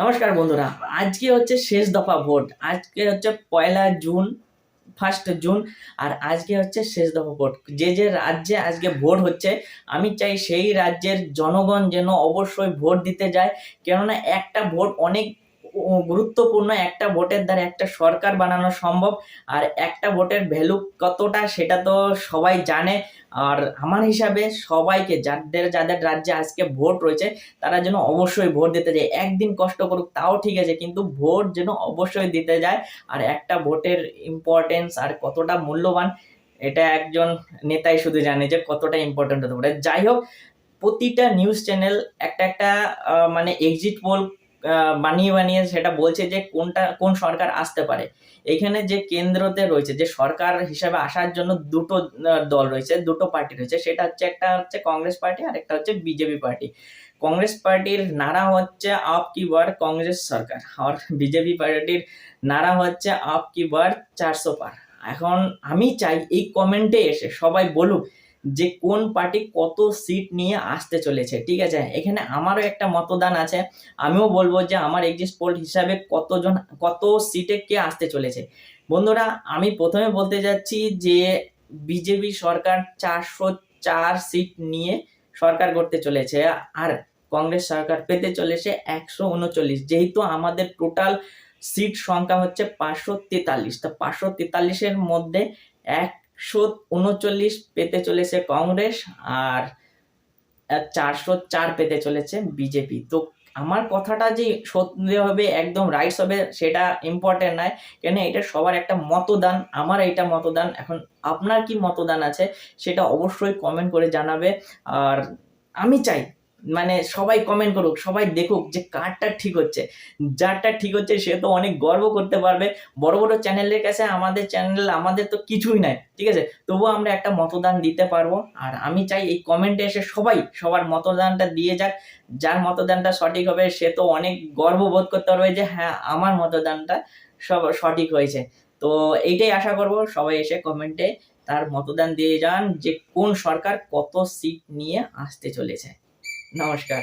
নমস্কার বন্ধুরা, আজকে হচ্ছে শেষ দফা ভোট। আজকে হচ্ছে পয়লা জুন ফার্স্ট জুন, আর আজকে হচ্ছে শেষ দফা ভোট। যে যে রাজ্যে আজকে ভোট হচ্ছে, আমি চাই সেই রাজ্যের জনগণ যেন অবশ্যই ভোট দিতে যায়। কেননা একটা ভোট অনেক গুরুত্বপূর্ণ একটা ভোটের দ্বারা একটা সরকার বানানো সম্ভব। আর একটা ভোটের ভ্যালু কতটা সেটা তো সবাই জানে। আর আমার হিসাবে সবাইকে, যাদের যাদের রাজ্যে আজকে ভোট রয়েছে, তারা যেন অবশ্যই ভোট দিতে যায়। একদিন কষ্ট করুক, তাও ঠিক আছে, কিন্তু ভোট যেন অবশ্যই দিতে যায়। আর একটা ভোটের ইম্পর্টেন্স আর কতটা মূল্যবান, এটা একজন নেতাই শুধু জানে যে কতটা ইম্পর্টেন্ট হতে পারে। যাই হোক, প্রতিটা নিউজ চ্যানেল একটা একটা মানে এক্সিট পোল বানিয়ে বানিয়ে সেটা বলছে যে কোনটা, কোন সরকার আসতে পারে। এখানে যে কেন্দ্রতে রয়েছে, যে সরকার হিসাবে আসার জন্য দুটো দল রয়েছে, দুটো পার্টি রয়েছে। সেটা হচ্ছে একটা হচ্ছে কংগ্রেস পার্টি আর একটা হচ্ছে বিজেপি পার্টি। কংগ্রেস পার্টির নারা হচ্ছে আপ কি বার কংগ্রেস সরকার আর বিজেপি পার্টির নারা হচ্ছে আপ কি বার চারশো পার। এখন আমি চাই এই কমেন্টে এসে সবাই বলুক যে কোন পার্টি কত সিট নিয়ে আসতে চলেছে, ঠিক আছে? এখানে আমারও একটা মতদান আছে। আমিও বলব যে আমার এক্সিস্ট পোল হিসাবে কতজন, কত সিটে কে আসতে চলেছে। বন্ধুরা, আমি প্রথমে বলতে যাচ্ছি যে বিজেপি সরকার চারশো চার সিট নিয়ে সরকার করতে চলেছে আর কংগ্রেস সরকার পেতে চলেছে একশো উনচল্লিশ। যেহেতু আমাদের টোটাল সিট সংখ্যা হচ্ছে পাঁচশো তেতাল্লিশ, তা পাঁচশো তেতাল্লিশের মধ্যে একশো উনচল্লিশ পেতে চলেছে কংগ্রেস আর চারশো চার পেতে চলেছে বিজেপি। তো আমার কথাটা যে সত্যি হবে একদম রাইটস হবে সেটা ইম্পর্টেন্ট নয়। কেন এটা সবার একটা মতদান, আমার এটা মতদান। এখন আপনার কি মতদান আছে সেটা অবশ্যই কমেন্ট করে জানাবে। আর আমি চাই মানে সবাই কমেন্ট করুক, সবাই দেখুক যে কারটা ঠিক হচ্ছে। যারটা ঠিক হচ্ছে সে তো অনেক গর্ব করতে পারবে। বড় বড় চ্যানেলের কাছে আমাদের চ্যানেল আমাদের তো কিছুই নাই, ঠিক আছে? তবুও আমরা একটা মতদান দিতে পারব। আর আমি চাই এই কমেন্টে এসে সবাই সবার মতদানটা দিয়ে যাক। যার মতদানটা সঠিক হবে, সে তো অনেক গর্ববোধ করতে পারবে যে হ্যাঁ আমার মতদানটা সব সঠিক হয়েছে। তো এইটাই আশা করব, সবাই এসে কমেন্টে তার মতদান দিয়ে যান যে কোন সরকার কত সিট নিয়ে আসতে চলেছে। নমস্কার।